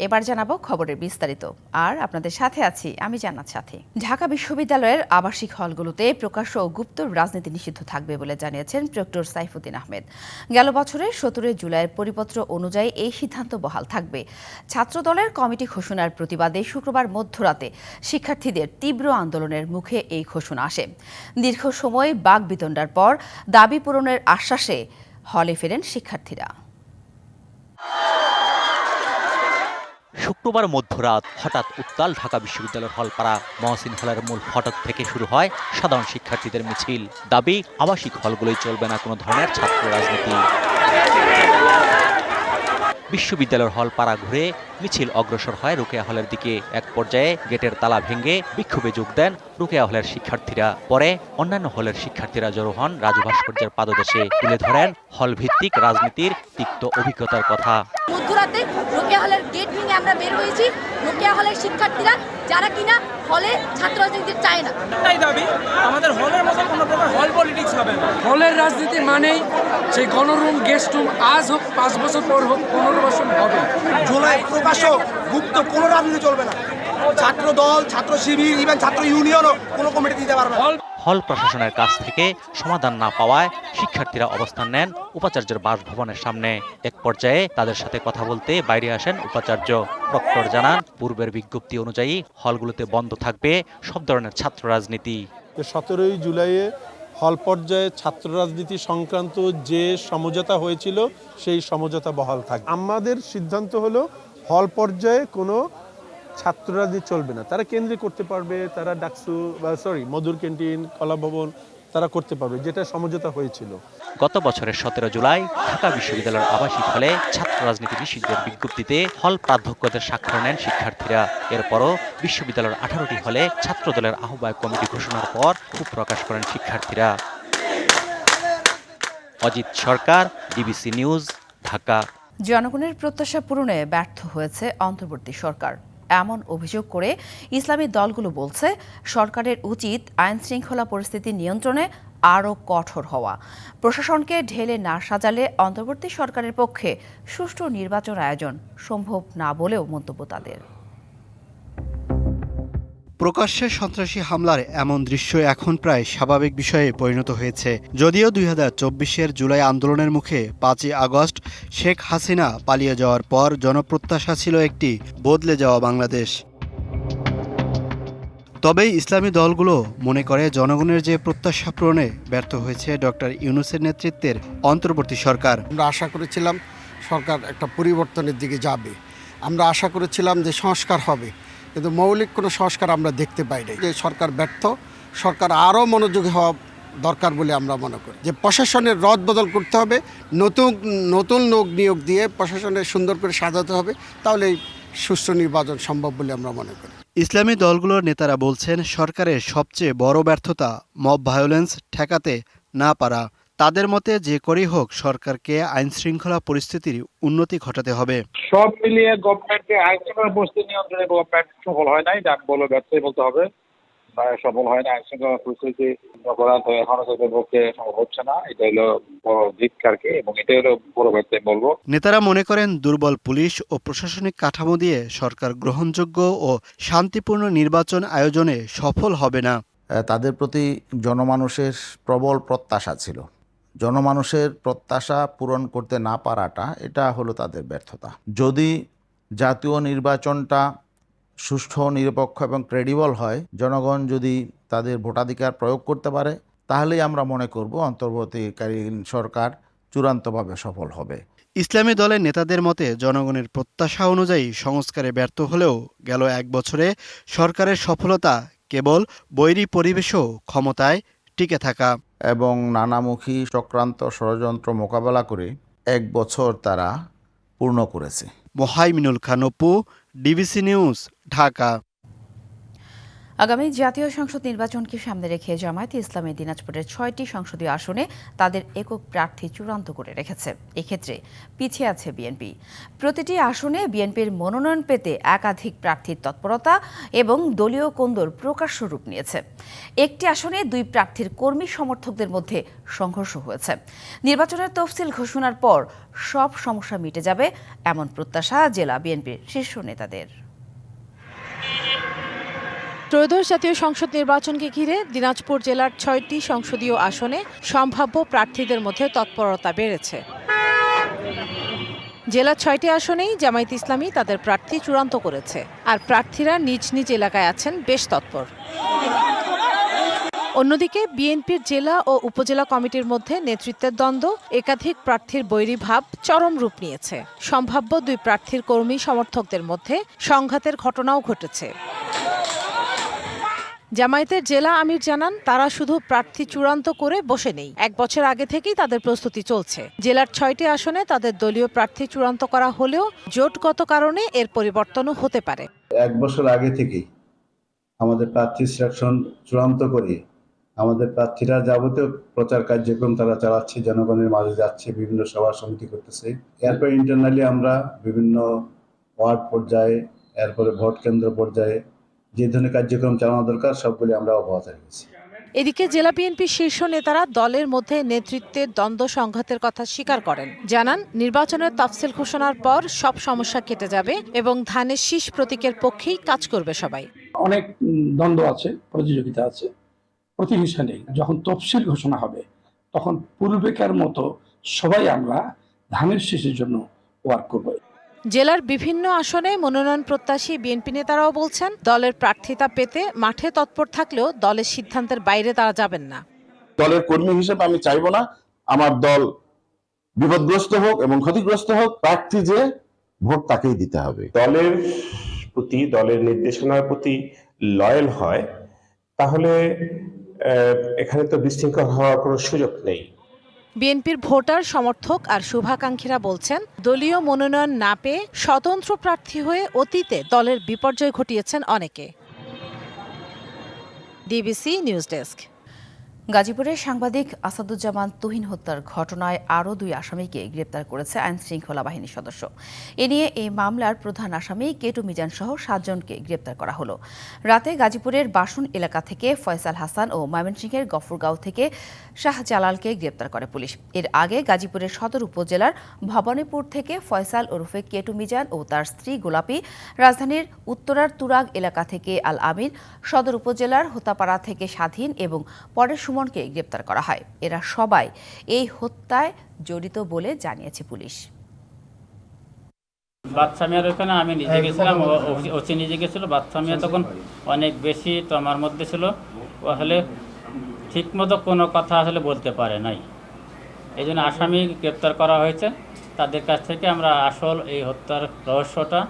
এবার জানাব খবরের বিস্তারিত। আর আপনাদের সাথে আছি আমি জান্নাত সাথী। ঢাকা বিশ্ববিদ্যালয়ের আবাসিক হলগুলোতে প্রকাশ্য ও গুপ্ত রাজনীতি নিষিদ্ধ থাকবে বলে জানিয়েছেন প্রক্টর সাইফুদ্দিন আহমেদ। গেল বছরের সতেরোই জুলাইয়ের পরিপত্র অনুযায়ী এই সিদ্ধান্ত বহাল থাকবে। ছাত্রদলের কমিটি ঘোষণার প্রতিবাদে শুক্রবার মধ্যরাতে শিক্ষার্থীদের তীব্র আন্দোলনের মুখে এই ঘোষণা আসে। দীর্ঘ সময় বাক বিতণ্ডার পর দাবি পূরণের আশ্বাসে হলে ফেরেন শিক্ষার্থীরা। শুক্রবার মধ্যরাত হঠাৎ উত্তাল ঢাকা বিশ্ববিদ্যালয়ের হলপাড়া মহসিন হলের মূল ফটক থেকে শুরু হয় সাধারণ শিক্ষার্থীদের মিছিল। দাবি, আবাসিক হলগুলোই চলবে না কোনো ধরনের ছাত্র রাজনীতি। বিশ্ববিদ্যালয়ের হল পাড়া ঘুরে মিছিল অগ্রসর হয় রুকেয়া হলের দিকে। এক পর্যায়ে গেটের তালা ভেঙে বিক্ষোভে যোগ দেন রুকেয়া হলের শিক্ষার্থীরা। পরে অন্যান্য হলের শিক্ষার্থীরা জড়ো হন রাজু ভাস্কর্যের পাদদেশে। তুলে ধরেন হল ভিত্তিক রাজনীতির তিক্ত অভিজ্ঞতার কথা। মধ্যরাতে রোকেয়া হলের গেট ভেঙে আমরা বের হয়েছি। রোকেয়া হলের শিক্ষার্থীরা যারা কিনা হলে ছাত্র রাজনীতি চায় না। একটাই দাবি আমাদের হলের মতো কোনো প্রকার হল পলিটিক্স হবে না। হলের রাজনীতি মানেই সেই গণরুম গেস্ট রুম আজ হোক পাঁচ বছর পর হোক পনেরো বছর হবে। জুলাই প্রকাশ্য গুপ্ত কোনো রাজনীতি চলবে না। ছাত্র দল ছাত্র শিবির ইভেন ছাত্র ইউনিয়নও কোনো কমিটি দিতে পারবে না। হল প্রশাসনের কাছ থেকে সমাধান না পাওয়ায় শিক্ষার্থীরা অবস্থান নেন উপাচার্যের বাসভবনের সামনে। এক পর্যায়ে তাদের সাথে কথা বলতে বাইরে আসেন উপাচার্য। প্রক্টর জানান, পূর্বের বিজ্ঞপ্তি অনুযায়ী হলগুলোতে বন্ধ থাকবে সব ধরনের ছাত্র রাজনীতি। সতেরোই জুলাইয়ে হল পর্যায়ে ছাত্র রাজনীতি সংক্রান্ত যে সমঝোতা হয়েছিল, সেই সমঝোতা বহাল থাকবে। আমাদের সিদ্ধান্ত হলো, হল পর্যায়ে কোনো ছাত্র রাজনীতি চলবে না তারা কেন্দ্রে করতে পারবে তারা ডাকসু বা সরি মধুর ক্যান্টিন কলা ভবন তারা করতে পারবে যেটা সমঝোতা হয়েছিল। গত বছরের সতেরো জুলাই ঢাকা বিশ্ববিদ্যালয়ের আবাসিক হলে ছাত্র রাজনীতি নিষিদ্ধের বিজ্ঞপ্তিতে হল প্রাধ্যক্ষদের স্বাক্ষর নেন শিক্ষার্থীরা। এরপরও বিশ্ববিদ্যালয়ের আঠারোটি হলে ছাত্র দলের আহ্বায়ক কমিটি ঘোষণার পর ক্ষোভ প্রকাশ করেন শিক্ষার্থীরা। Ajit Sarkar DBC news Dhaka. জনগণের প্রত্যাশা পূরণে ব্যর্থ হয়েছে অন্তর্বর্তী সরকার। এমন অভিযোগ করে ইসলামী দলগুলো বলছে, সরকারের উচিত আইন শৃঙ্খলা পরিস্থিতি নিয়ন্ত্রণে আরও কঠোর হওয়া। প্রশাসনকে ঢেলে না সাজালে অন্তর্বর্তী সরকারের পক্ষে সুষ্ঠু নির্বাচন আয়োজন সম্ভব না বলেও মন্তব্য তাদের। প্রকাশ্যে সন্ত্রাসী হামলার এমন দৃশ্য এখন প্রায় স্বাভাবিক বিষয়ে পরিণত হয়েছে। যদিও দুই হাজার চব্বিশের জুলাই আন্দোলনের মুখে পাঁচই আগস্ট শেখ হাসিনা পালিয়ে যাওয়ার পর জনপ্রত্যাশা ছিল একটি, বদলে যাওয়া বাংলাদেশ। তবে ইসলামী দলগুলো মনে করে জনগণের যে প্রত্যাশা পূরণে ব্যর্থ হয়েছে ডক্টর ইউনুসের নেতৃত্বের অন্তর্বর্তী সরকার। আমরা আশা করেছিলাম সরকার একটা পরিবর্তনের দিকে যাবে। আমরা আশা করেছিলাম যে সংস্কার হবে। কিন্তু মৌলিক কোনো সংস্কার আমরা দেখতে পাই নাই। যে সরকার ব্যর্থ, সরকার আরও মনোযোগী হওয়া দরকার বলে আমরা মনে করি। যে প্রশাসনের রদ বদল করতে হবে, নতুন নতুন লোক নিয়োগ দিয়ে প্রশাসনের সুন্দর করে সাজাতে হবে তাহলে সুষ্ঠু নির্বাচন সম্ভব বলে আমরা মনে করি। ইসলামী দলগুলোর নেতারা বলছেন, সরকারের সবচেয়ে বড় ব্যর্থতা, মব ভায়োলেন্স ঠেকাতে না পারা। তাদের মতে যে করেই হোক সরকারকে আইন শৃঙ্খলা পরিস্থিতির উন্নতি ঘটাতে হবে। সব মিলিয়ে গভর্নমেন্টকে আইন শৃঙ্খলা পরিস্থিতি নিয়ন্ত্রণে গভর্নমেন্ট সফল হয় নাই আমি বলব ব্যর্থই বলতে হবে। সফল হয় না আইন শৃঙ্খলা পরিস্থিতি অপরাধ এখনও তাদের পক্ষে সম্ভব হচ্ছে না। এটা হলো বড় এবং এটা হলো বড় ব্যর্থ বলব। নেতারা মনে করেন দুর্বল পুলিশ ও প্রশাসনিক কাঠামো দিয়ে সরকার গ্রহণযোগ্য ও শান্তিপূর্ণ নির্বাচন আয়োজনে সফল হবে না। তাদের প্রতি জনমানুষের প্রবল প্রত্যাশা ছিল। জনমানুষের প্রত্যাশা পূরণ করতে না পারাটা, এটা হলো তাদের ব্যর্থতা। যদি জাতীয় নির্বাচনটা সুষ্ঠু, নিরপেক্ষ এবং ক্রেডিবল হয়, জনগণ যদি তাদের ভোটাধিকার প্রয়োগ করতে পারে, তাহলেই আমরা মনে করব অন্তর্বর্তীকালীন সরকার চূড়ান্তভাবে সফল হবে। ইসলামী দলের নেতাদের মতে, জনগণের প্রত্যাশা অনুযায়ী সংস্কারে ব্যর্থ হলেও গেল এক বছরে সরকারের সফলতা কেবল বৈরী পরিবেশও ক্ষমতায় টিকে থাকা। এবং নানামুখী চক্রান্ত ষড়যন্ত্র মোকাবেলা করে এক বছর তারা পূর্ণ করেছে। Mohaiminul Khan Apu DBC news, Dhaka. আগামী জাতীয় সংসদ নির্বাচনকে সামনে রেখে জামায়াত ইসলামী দিনাজপুরের ছয়টি সংসদীয় আসনে তাদের একক প্রার্থী চূড়ান্ত করে রেখেছে। এক্ষেত্রে পিছিয়ে আছে বিএনপি। প্রতিটি আসনে বিএনপির মনোনয়ন পেতে একাধিক প্রার্থীর তৎপরতা এবং দলীয় কোন্দল প্রকাশ্য রূপ নিয়েছে। একটি আসনে দুই প্রার্থীর কর্মী সমর্থকদের মধ্যে সংঘর্ষ হয়েছে। নির্বাচনের তফসিল ঘোষণার পর সব সমস্যা মিটে যাবে এমন প্রত্যাশা জেলা বিএনপির শীর্ষ নেতাদের। ত্রয়োদশ জাতীয় সংসদ নির্বাচনকে ঘিরে দিনাজপুর জেলার ছয়টি সংসদীয় আসনে সম্ভাব্য প্রার্থীদের মধ্যে তৎপরতা বেড়েছে। জেলার ছয়টি আসনেই জামায়াত ইসলামী তাদের প্রার্থী চূড়ান্ত করেছে, আর প্রার্থীরা নিজ নিজ এলাকায় আছেন বেশ তৎপর। অন্যদিকে বিএনপির জেলা ও উপজেলা কমিটির মধ্যে নেতৃত্বের দ্বন্দ্ব, একাধিক প্রার্থীর বৈরী ভাব চরম রূপ নিয়েছে। সম্ভাব্য দুই প্রার্থীর কর্মী সমর্থকদের মধ্যে সংঘাতের ঘটনাও ঘটেছে। জামায়াতের জেলা আমির জানান, তারা শুধু প্রার্থী চূড়ান্ত করে বসে নেই। এক বছর আগে থেকেই তাদের প্রস্তুতি চলছে। জেলার ছয়টি আসনে তাদের দলীয় প্রার্থী চূড়ান্ত করা হলেও জোটগত কারণে এর পরিবর্তনও হতে পারে। এক বছর আগে থেকেই আমাদের প্রার্থী সিলেকশন চূড়ান্ত করে আমাদের প্রার্থীরা যাবতীয় প্রচার কার্যক্রম তারা চালাচ্ছে, জনগণের মাঝে যাচ্ছে, বিভিন্ন সভা সমিতি করতেছে। এরপর ইন্টারনালি আমরা বিভিন্ন ওয়ার্ড পর্যায়ে, এরপরে ভোট কেন্দ্র পর্যায়ে যে ধরনের কার্যক্রম চালানো দরকার সবগুলি আমরা অব্যাহত রেখেছি। এদিকে জেলা বিএনপির শীর্ষ নেতারা দলের মধ্যে নেতৃত্বের দ্বন্দ্ব সংঘাতের কথা স্বীকার করেন। জানান নির্বাচনের তফসিল ঘোষণার পর সব সমস্যা কেটে যাবে এবং ধানের শীষ প্রতীকের পক্ষেই কাজ করবে সবাই। অনেক দ্বন্দ্ব আছে প্রতিযোগিতা আছে প্রতিহিংসা নেই। যখন তফসিল ঘোষণা হবে তখন পূর্বেকার মতো সবাই আমরা ধানের শীষের জন্য ওয়ার্ক করব। জেলার বিভিন্ন আসনে মনোনয়ন প্রত্যাশী বিএনপি নেতারাও বলছেন দলের প্রার্থিতা পেতে মাঠে তৎপর থাকলেও দলের সিদ্ধান্তের বাইরে তারা যাবেন না। দলের কর্মী হিসেবে আমি চাইব না আমার দল বিপদগ্রস্ত হোক এবং ক্ষতিগ্রস্ত হোক প্রার্থী যে ভোট তাকেই দিতে হবে। দলের প্রতি দলের নির্দেশনার প্রতি লয়াল হয় তাহলে এখানে তো বিশৃঙ্খল হওয়ার কোনো সুযোগ নেই। বিএনপির ভোটার সমর্থক আর শুভাকাঙ্ক্ষীরা বলছেন, দলীয় মনোনয়ন না পেয়ে স্বতন্ত্র প্রার্থী হয়ে অতীতে দলের বিপর্যয় ঘটিয়েছেন অনেকে। DBC news desk. গাজীপুরের সাংবাদিক আসাদুজ্জামান তুহিন হত্যার ঘটনায় আরও দুই আসামিকে গ্রেপ্তার করেছে আইন শৃঙ্খলা বাহিনীর সদস্য। এ নিয়ে এই মামলার প্রধান আসামি কেটু মিজান সহ সাতজনকে গ্রেপ্তার করা হলো। রাতে গাজীপুরের বাসন এলাকা থেকে ফয়সাল হাসান ও ময়মনসিংহের গফরগাঁও থেকে শাহজালালকে গ্রেপ্তার করে পুলিশ। এর আগে গাজীপুরের সদর উপজেলার ভবানীপুর থেকে ফয়সাল ওরফে কেটু মিজান ও তার স্ত্রী গোলাপি রাজধানীর উত্তরার তুরাগ এলাকা থেকে আল আমির সদর উপজেলার হোতাপাড়া থেকে স্বাধীন এবং পরের সুমনকে গ্রেপ্তার করা হয়। এরা সবাই এই হত্যায় জড়িত বলে জানিয়েছে পুলিশ। বাচ্চা মেয়ের ওখানে আমি নিজে গেছিলাম। নিজে গেছিল। বাচ্চা মেয়ে তখন অনেক বেশি তো আমার মধ্যে ছিল। আসলে ঠিক মতো কোনো কথা আসলে বলতে পারে নাই। এই জন্য আসামি গ্রেপ্তার করা হয়েছে। তাদের কাছ থেকে আমরা আসল এই হত্যার রহস্যটা